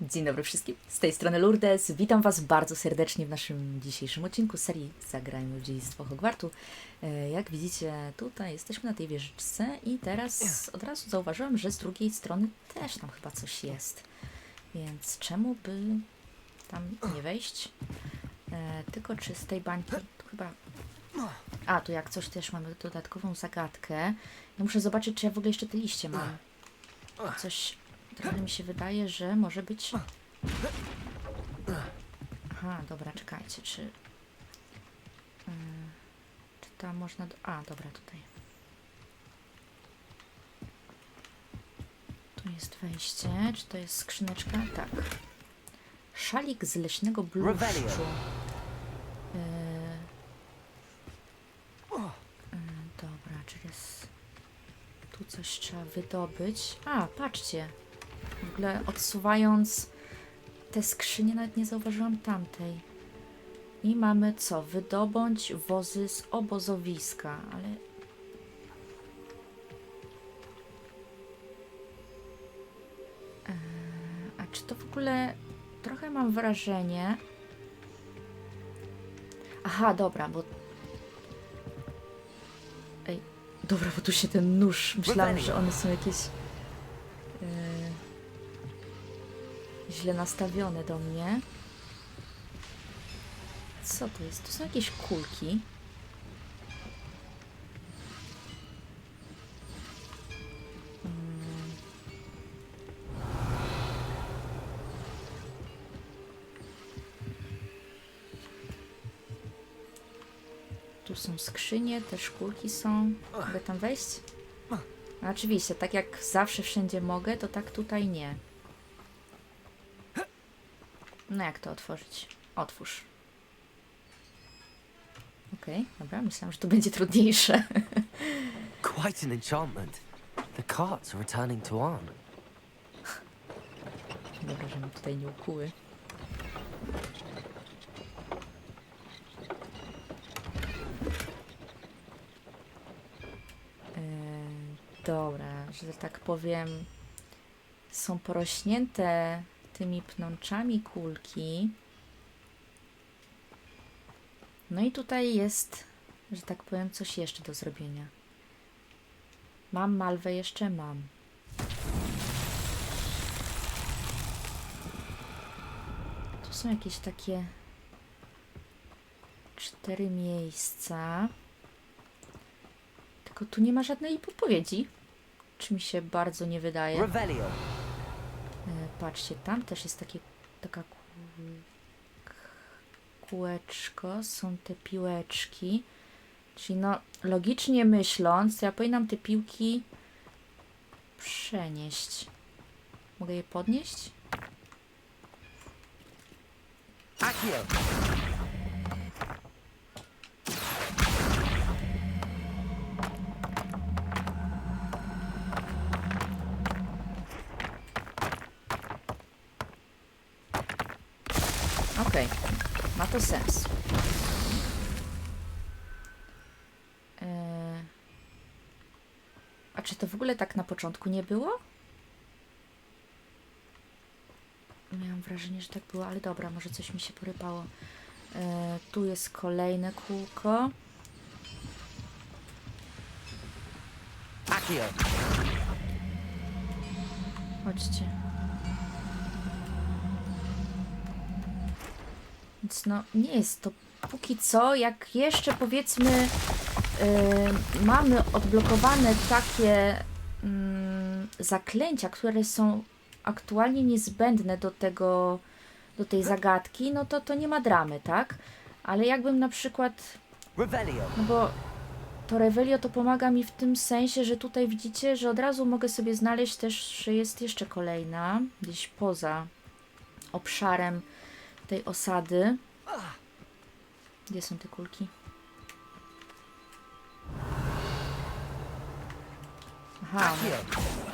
Dzień dobry wszystkim, z tej strony Lourdes. Witam Was bardzo serdecznie w naszym dzisiejszym odcinku serii Zagrajmy w Dziedzictwo Hogwartu. E, Jak widzicie, tutaj jesteśmy na tej wieżyczce i teraz od razu zauważyłam, że z drugiej strony też tam chyba coś jest. Więc czemu by tam nie wejść? E, tylko czy z tej bańki, tu chyba... A, tu jak coś też mamy dodatkową zagadkę. Ja muszę zobaczyć, czy ja w ogóle jeszcze te liście mam. Coś trochę mi się wydaje, że może być. Aha, dobra, czekajcie, czy. Yy, czy tam można. Do... A, dobra, tutaj. Tu jest wejście. Czy to jest skrzyneczka? Tak. Szalik z leśnego bluszczu. Yy, yy, dobra, czy jest. Tu coś trzeba wydobyć. A, patrzcie. W ogóle odsuwając te skrzynie, nawet nie zauważyłam tamtej. I mamy co? Wydobądź wozy z obozowiska, ale. Eee, A czy to w ogóle. Trochę mam wrażenie. Aha, dobra, bo. Ej, dobra, bo tu się ten nóż. Myślałam, że one są jakieś. Źle nastawione do mnie. Co to jest? To są jakieś kulki. Mm. Tu są skrzynie, też kulki są. Mogę tam wejść? Oczywiście, tak jak zawsze wszędzie mogę, to tak tutaj nie. No jak to otworzyć? Otwórz. Okej, dobra, myślałam, że to będzie trudniejsze. Quite an enchantment. The carts are returning to on. Dobra, że mi tutaj nie ukuły. Eee, Dobra, że tak powiem, są porośnięte tymi pnączami kulki. No i tutaj jest, że tak powiem, coś jeszcze do zrobienia. Mam malwę jeszcze? Mam. Tu są jakieś takie cztery miejsca. Tylko tu nie ma żadnej podpowiedzi. Czy mi się bardzo nie wydaje. Patrzcie, tam też jest takie, taka kółeczko, są te piłeczki. Czyli no, logicznie myśląc, ja powinnam te piłki przenieść. Mogę je podnieść? Accio. Ogóle tak na początku nie było? Miałam wrażenie, że tak było, ale dobra, może coś mi się porypało. Eee, tu jest kolejne kółko. Chodźcie. Więc no, nie jest to póki co, jak jeszcze powiedzmy yy, mamy odblokowane takie zaklęcia, które są aktualnie niezbędne do tego, do tej zagadki, no to to nie ma dramy, tak? Ale jakbym na przykład no bo to Revelio to pomaga mi w tym sensie, że tutaj widzicie, że od razu mogę sobie znaleźć też, że jest jeszcze kolejna, gdzieś poza obszarem tej osady. Gdzie są te kulki? Aha,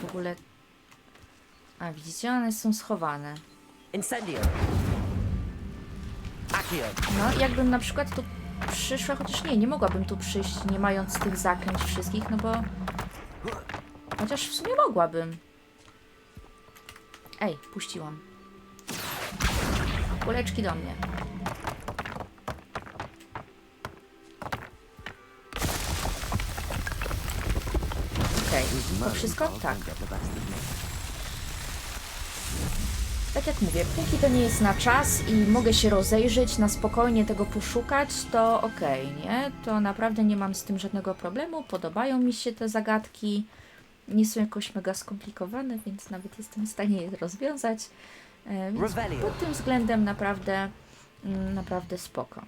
w ogóle... A, widzicie, one są schowane. Incendio. No, jakbym na przykład tu przyszła, chociaż nie, nie mogłabym tu przyjść, nie mając tych zaklęć wszystkich, no bo... Chociaż w sumie mogłabym. Ej, puściłam. kuleczki do mnie. To wszystko? Tak. Tak jak mówię, póki to nie jest na czas i mogę się rozejrzeć, na spokojnie tego poszukać, to okej, nie? To naprawdę nie mam z tym żadnego problemu. Podobają mi się te zagadki. Nie są jakoś mega skomplikowane, więc nawet jestem w stanie je rozwiązać. E, więc pod tym względem naprawdę, mm, naprawdę spoko.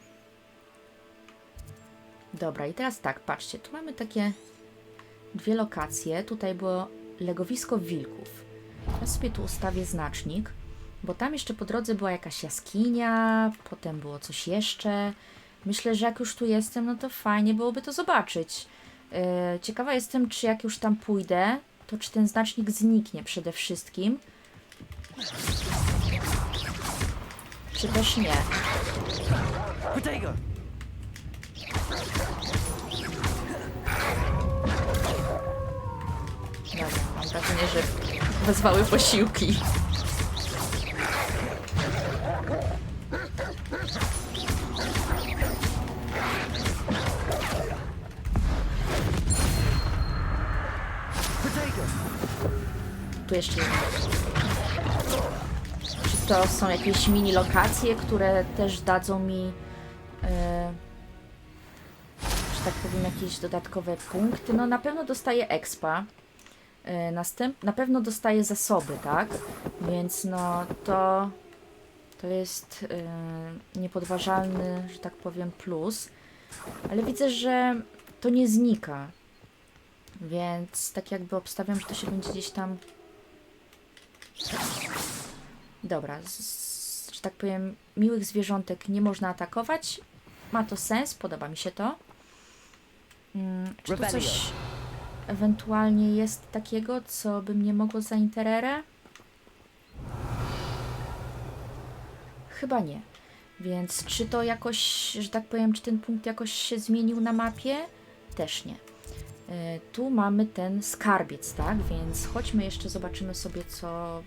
Dobra, i teraz tak, patrzcie, tu mamy takie dwie lokacje. Tutaj było legowisko wilków. Ja sobie tu ustawię znacznik, bo tam jeszcze po drodze była jakaś jaskinia, potem było coś jeszcze. Myślę, że jak już tu jestem, no to fajnie byłoby to zobaczyć. Yy, ciekawa jestem, czy jak już tam pójdę, to czy ten znacznik zniknie przede wszystkim. Czy też nie. Wrażenie, że wezwały posiłki. Tu jeszcze. Czy to są jakieś mini lokacje, które też dadzą mi, e, że tak powiem, jakieś dodatkowe punkty? No na pewno dostaję expa. E, następ, na pewno dostaję zasoby, tak? Więc no to to jest e, niepodważalny, że tak powiem, plus. Ale widzę, że to nie znika. Więc tak jakby obstawiam, że to się będzie gdzieś tam Dobra, z, że tak powiem, miłych zwierzątek nie można atakować. Ma to sens, podoba mi się to. Mm, czy tu coś ewentualnie jest takiego, co by mnie mogło zainterere? Chyba nie. Więc czy to jakoś, że tak powiem, czy ten punkt jakoś się zmienił na mapie? Też nie. Y, Tu mamy ten skarbiec, tak? Więc chodźmy jeszcze, zobaczymy sobie, co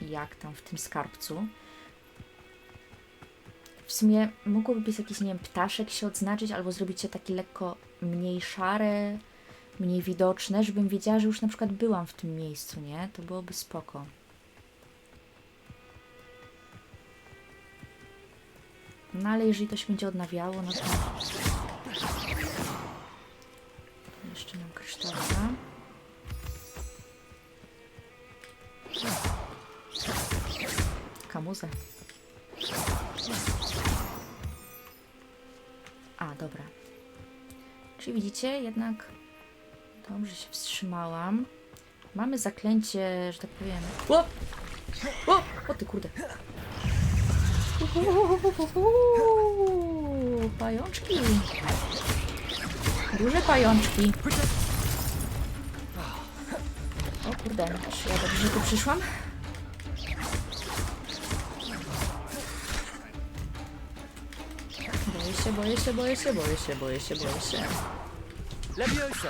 jak tam w tym skarbcu. W sumie mogłoby być jakiś, nie wiem, ptaszek się odznaczyć, albo zrobić je takie lekko mniej szare, mniej widoczne, żebym wiedziała, że już na przykład byłam w tym miejscu, nie? To byłoby spoko. No ale jeżeli to się będzie odnawiało, no to... Jeszcze mam kryształka. Kamuzę. A, dobra. Czyli widzicie, jednak dobrze się wstrzymałam. Mamy zaklęcie, że tak powiem. O! O! O ty kurde. Uhuhuhuhu. Pajączki. Duże pajączki. O kurde, czy ja dobrze tu przyszłam? Boję się, boję się, boję się, boję się, boję się, boję się. Levioso!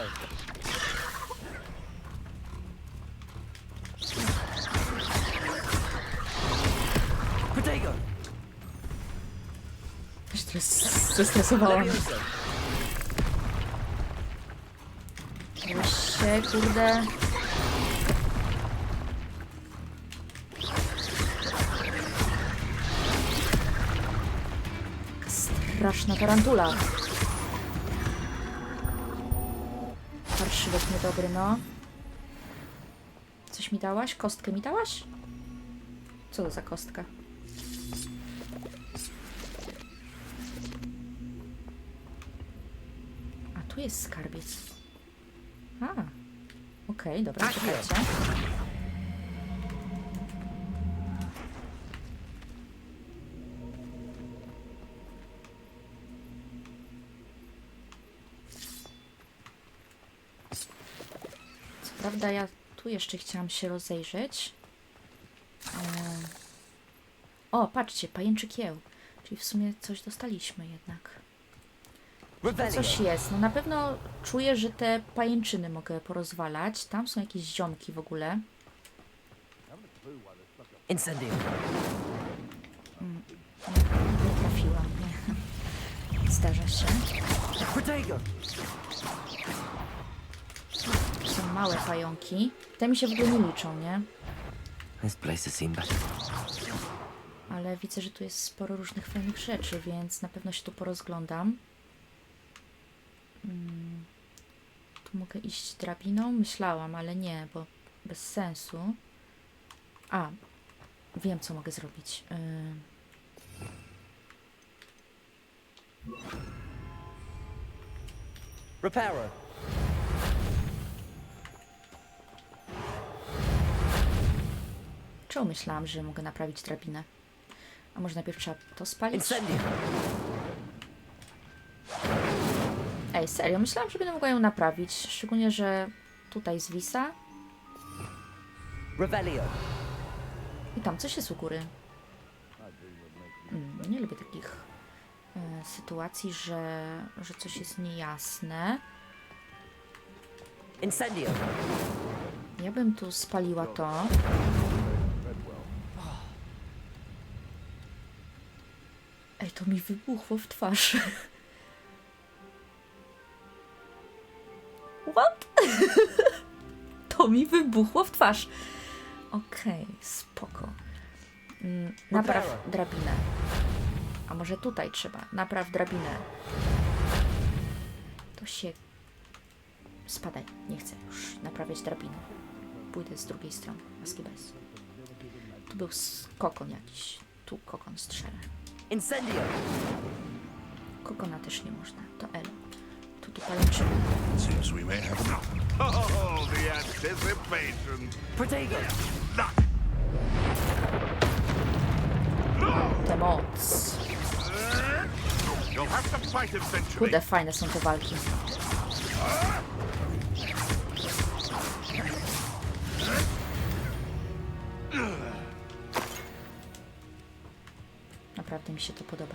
Zestresowałam. Się, kurde. Straszna tarantula. Parszywek niedobry, no. Coś mi dałaś? Kostkę mi dałaś? Co to za kostka? Jest skarbiec. A, okej, dobra, Akio. czekajcie. Co prawda ja tu jeszcze chciałam się rozejrzeć. Em, O, patrzcie, pajęczy kieł. Czyli w sumie coś dostaliśmy jednak. Coś jest. No na pewno czuję, że te pajęczyny mogę porozwalać. Tam są jakieś ziomki w ogóle. Incendio! trafiłam. Nie. Zdarza się. Protego! Są małe pająki. Te mi się w ogóle nie liczą, nie? This place has seen better. Ale widzę, że tu jest sporo różnych fajnych rzeczy, więc na pewno się tu porozglądam. Mm. Tu mogę iść drabiną? Myślałam, ale nie, bo bez sensu. A, wiem co mogę zrobić. Ym. Reparo! Czemu myślałam, że mogę naprawić drabinę? A może najpierw trzeba to spalić? Incendio! Ej, serio, myślałam, że będę mogła ją naprawić. Szczególnie, że tutaj zwisa Revelio! i tam coś jest u góry. Mm, nie lubię takich e, sytuacji, że, że coś jest niejasne. Incendio! Ja bym tu spaliła to. Ej, to mi wybuchło w twarz. To mi wybuchło w twarz. Okej, spoko. Mm, Napraw drabinę. A może tutaj trzeba? Napraw drabinę. To się... Spadaj, nie chcę już naprawiać drabiny. Pójdę z drugiej strony, maski bez. Tu był kokon jakiś. Tu kokon strzelę. Incendio! Kokona też nie można. To Elo. Tu tu pajęczyny. Oh, the anticipation. Protego! Te moc. You'll have to fight eventually. Kurde, fajne są te walki. Naprawdę mi się to podoba.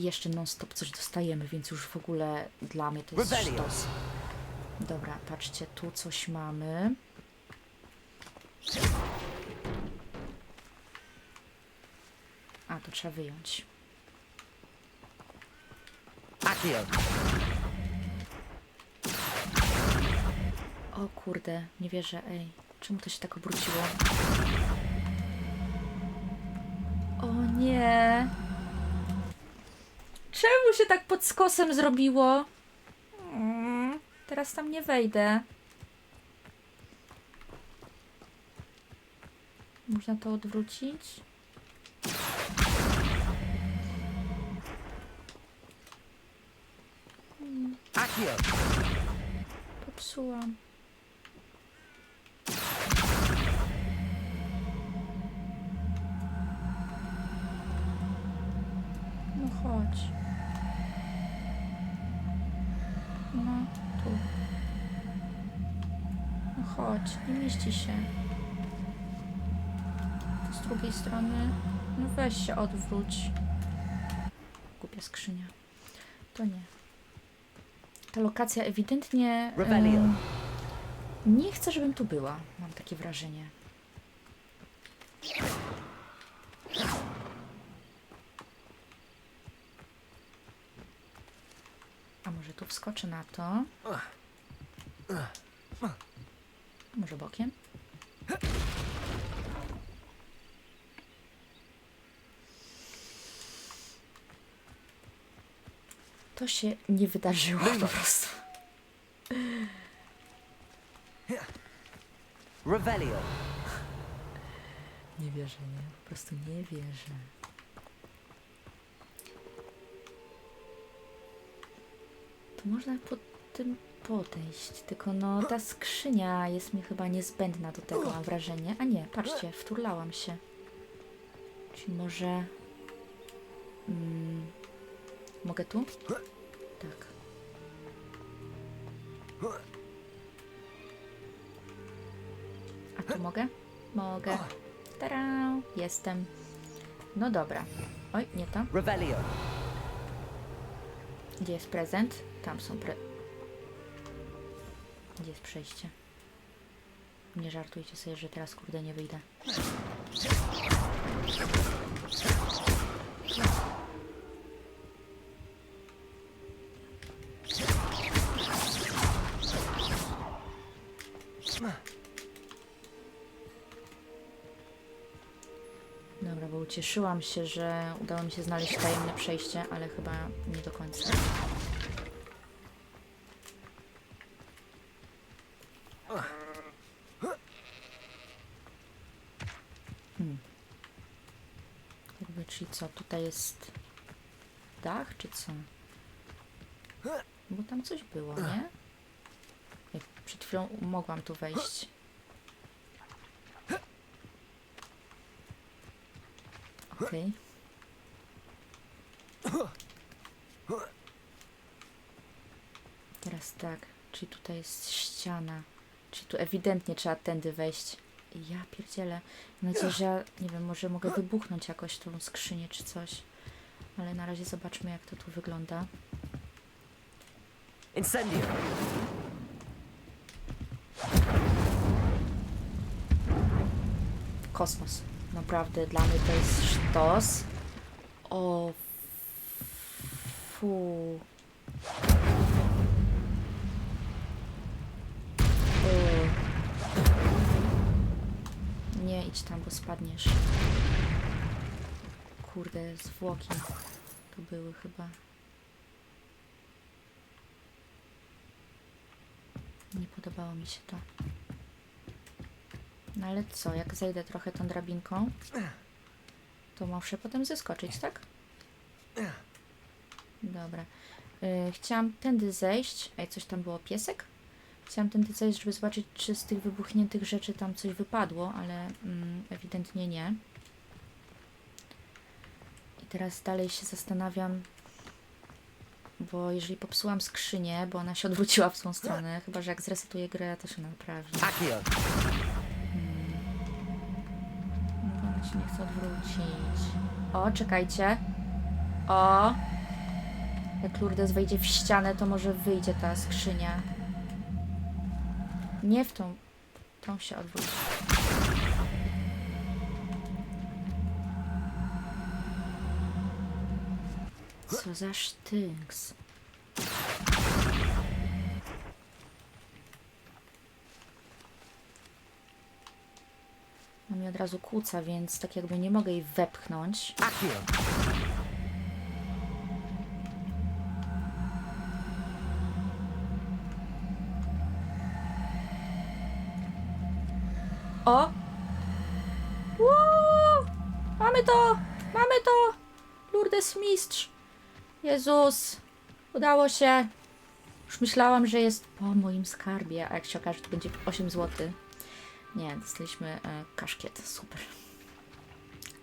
I jeszcze non-stop coś dostajemy, więc już w ogóle dla mnie to jest sztos. Dobra, patrzcie, tu coś mamy. A, to trzeba wyjąć. O kurde, nie wierzę, ej. Czemu to się tak obróciło? O nie! Czemu się tak pod skosem zrobiło? Mm, teraz tam nie wejdę. Można to odwrócić? Accio! Popsułam. Mieści się. Z drugiej strony. No weź się odwróć. Głupia skrzynia. To nie. Ta lokacja ewidentnie. Rebellion. em, nie chcę, żebym tu była. Mam takie wrażenie. A może tu wskoczę na to? Może bokiem? To się nie wydarzyło po prostu. Revelio! Nie wierzę, nie? Po prostu nie wierzę. Tu można pod tym podejść, tylko no ta skrzynia jest mi chyba niezbędna do tego, mam wrażenie. A nie, patrzcie, wturlałam się. Czyli może... Mm, mogę tu? Tak. A tu mogę? Mogę. Tara, jestem. No dobra. Oj, nie to. Gdzie jest prezent? Tam są pre... Gdzie jest przejście? Nie żartujcie sobie, że teraz kurde nie wyjdę. Dobra, bo ucieszyłam się, że udało mi się znaleźć tajemne przejście, ale chyba nie do końca. Hmm. Jakby, czyli co, tutaj jest dach, czy co? Bo tam coś było, nie? Jak przed chwilą mogłam tu wejść. Okej. Teraz tak, czyli tutaj jest ściana. Czyli tu ewidentnie trzeba tędy wejść. Ja pierdzielę. Mam nadzieję, że ja, nie wiem, może mogę wybuchnąć jakoś tą skrzynię czy coś. Ale na razie zobaczmy, jak to tu wygląda. Incendio! Kosmos. Naprawdę, dla mnie to jest sztos. O. Fu. U. Nie idź tam, bo spadniesz. Kurde, zwłoki tu były chyba. Nie podobało mi się to. No ale co, jak zejdę trochę tą drabinką, to muszę potem zeskoczyć, tak? Dobra. Y, chciałam tędy zejść. Ej, coś tam było? Piesek? Chciałam tędy zejść, żeby zobaczyć, czy z tych wybuchniętych rzeczy tam coś wypadło, ale mm, ewidentnie nie. I teraz dalej się zastanawiam, bo jeżeli popsułam skrzynię, bo ona się odwróciła w tą stronę, chyba że jak zresetuję grę, to się naprawi. Accio! No, Ona się nie chce odwrócić. O, czekajcie. O! Jak Lourdes wejdzie w ścianę, to może wyjdzie ta skrzynia. Nie w tą. Tą się odwróci. Co za sztynks. No mi od razu kłóca, więc tak jakby nie mogę jej wepchnąć. Accio! O! Woo! Mamy to! Mamy to! Lourdes mistrz! Jezus! Udało się! Już myślałam, że jest po moim skarbie, a jak się okaże, to będzie 8 zł. Nie, dostaliśmy e, kaszkiet. Super.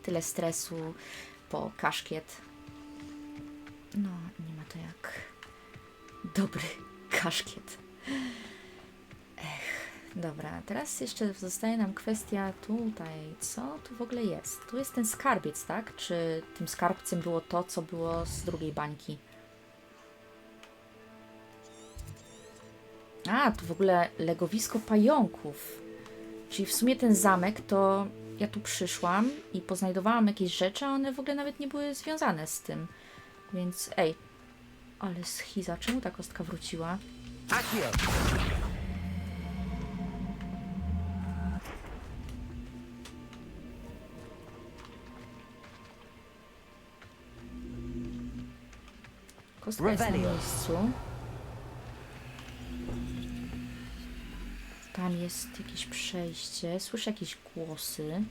Tyle stresu po kaszkiet. No, nie ma to jak dobry kaszkiet. Dobra, teraz jeszcze zostaje nam kwestia tutaj, co tu w ogóle jest? Tu jest ten skarbiec, tak? Czy tym skarbcem było to, co było z drugiej bańki? A, tu w ogóle legowisko pająków. Czyli w sumie ten zamek to ja tu przyszłam i poznajdowałam jakieś rzeczy, a one w ogóle nawet nie były związane z tym. Więc ej, ale schiza, czemu ta kostka wróciła? Accio! Kostka jest na Revelio. miejscu. Tam jest jakieś przejście. Słyszę jakieś głosy.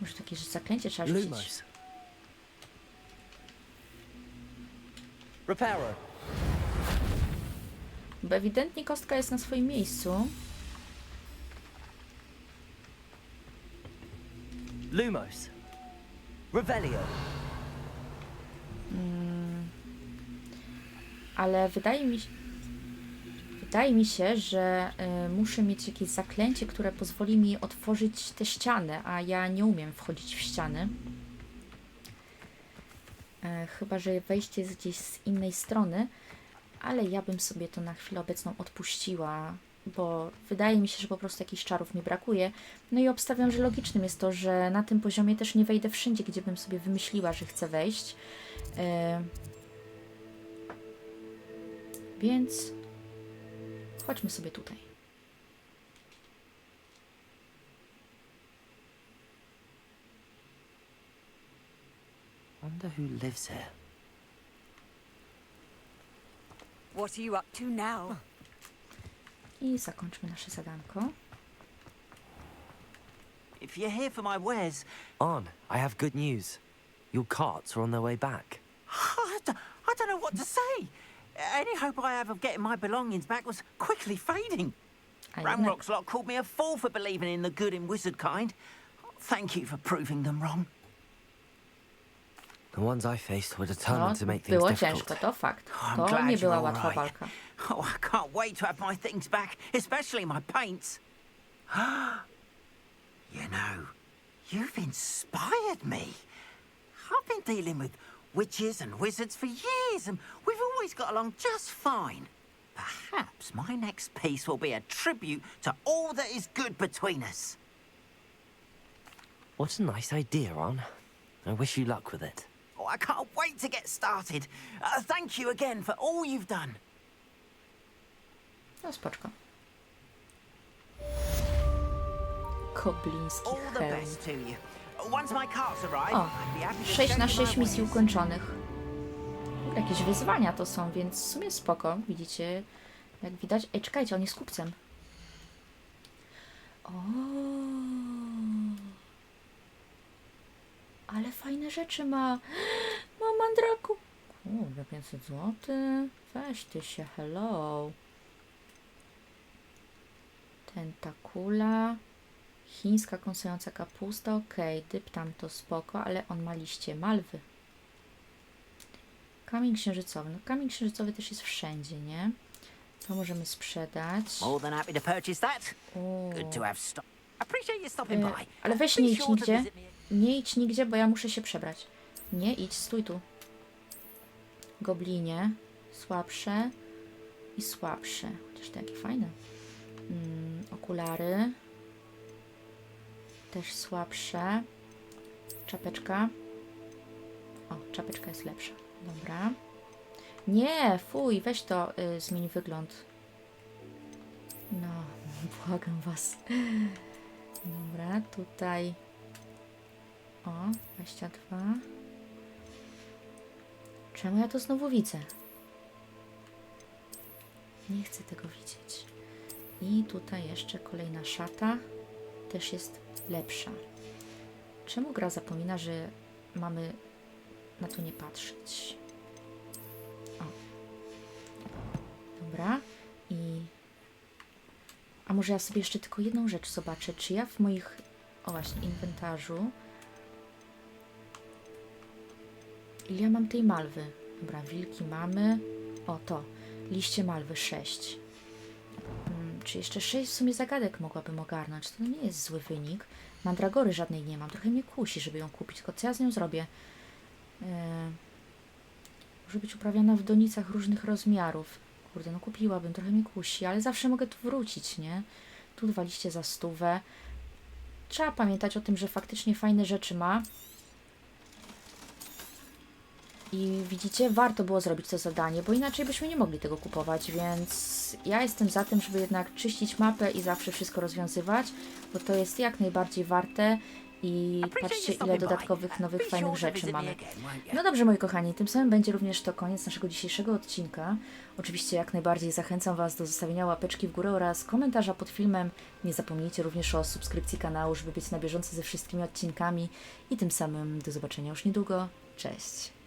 Może takie zaklęcie trzeba rzucić. Reparo. Bo ewidentnie kostka jest na swoim miejscu. Lumos. Revelio. ale wydaje mi się, wydaje mi się, że y, muszę mieć jakieś zaklęcie, które pozwoli mi otworzyć te ściany, a ja nie umiem wchodzić w ściany. E, chyba, że wejście jest gdzieś z innej strony, ale ja bym sobie to na chwilę obecną odpuściła, bo wydaje mi się, że po prostu jakichś czarów mi brakuje. No i obstawiam, że logicznym jest to, że na tym poziomie też nie wejdę wszędzie, gdzie bym sobie wymyśliła, że chcę wejść. E, Więc chodźmy sobie tutaj. Wonder who lives here. What are you up to now? I zakończmy nasze zadanko. If you're here for my wares, On, I have good news. Your carts are on their way back. I d- I don't know what to say. Any hope I have of getting my belongings back was quickly fading. A jednak, Ramrock's lot called me a fool for believing in the good in wizard kind. Thank you for proving them wrong. The ones I faced were no, determined to make things było difficult. to fakt. Oh, I'm To glad nie you're była all łatwa right. walka. Oh, I can't wait to have my things back, especially my paints. you know, you've inspired me. I've been dealing with witches and wizards for years, and we've always got along just fine. Perhaps my next piece will be a tribute to all that is good between us. What a nice idea, On. I wish you luck with it. Oh, I can't wait to get started. Uh, thank you again for all you've done. No spoczko. Kobliński All the hełm. best to you. Once my carts arrive, O, I'd be happy to 6 show na you my 6 misji wares. ukończonych. Jakieś wyzwania to są, więc w sumie spoko. Widzicie, jak widać. Ej, czekajcie, on jest kupcem. O, ale fajne rzeczy ma. Ma mandraku. Kurde, 500 zł. Weź ty się, hello. Tentakula. Chińska kąsająca kapusta, okej, dyp tam to spoko, ale on ma liście malwy. Kamień księżycowy. No kamień księżycowy też jest wszędzie, nie? To możemy sprzedać. More than happy to purchase that. Good to have. Appreciate you stopping E, by. ale weź nie idź nigdzie. Nie idź nigdzie, bo ja muszę się przebrać. Nie idź, stój tu. Goblinie. Słabsze i słabsze. Chociaż te jakie fajne. Mm, okulary. Też słabsze. Czapeczka. O, czapeczka jest lepsza. Dobra. Nie, fuj, weź to, y, zmień wygląd. No, błagam was. Dobra, tutaj. O, 22. Czemu ja to znowu widzę? Nie chcę tego widzieć. I tutaj jeszcze kolejna szata. Też jest lepsza. Czemu gra zapomina, że mamy na to nie patrzeć? O. Dobra. I a może ja sobie jeszcze tylko jedną rzecz zobaczę, czy ja w moich, o właśnie, inwentarzu, ile ja mam tej malwy? Dobra, wilki mamy, o to, liście malwy 6. Hmm, czy jeszcze 6 w sumie zagadek mogłabym ogarnąć? To nie jest zły wynik. Mandragory żadnej nie mam, trochę mnie kusi, żeby ją kupić, tylko co ja z nią zrobię? Eee, może być uprawiana w donicach różnych rozmiarów. Kurde, no kupiłabym, trochę mnie kusi, ale zawsze mogę tu wrócić, nie? Tu dwa liście za stówę. Trzeba pamiętać o tym, że faktycznie fajne rzeczy ma. I widzicie, warto było zrobić to zadanie, bo inaczej byśmy nie mogli tego kupować, więc ja jestem za tym, żeby jednak czyścić mapę i zawsze wszystko rozwiązywać, bo to jest jak najbardziej warte i patrzcie ile dodatkowych, nowych, fajnych rzeczy mamy. No dobrze, moi kochani, tym samym będzie również to koniec naszego dzisiejszego odcinka. Oczywiście jak najbardziej zachęcam Was do zostawienia łapeczki w górę oraz komentarza pod filmem. Nie zapomnijcie również o subskrypcji kanału, żeby być na bieżąco ze wszystkimi odcinkami. I tym samym do zobaczenia już niedługo. Cześć!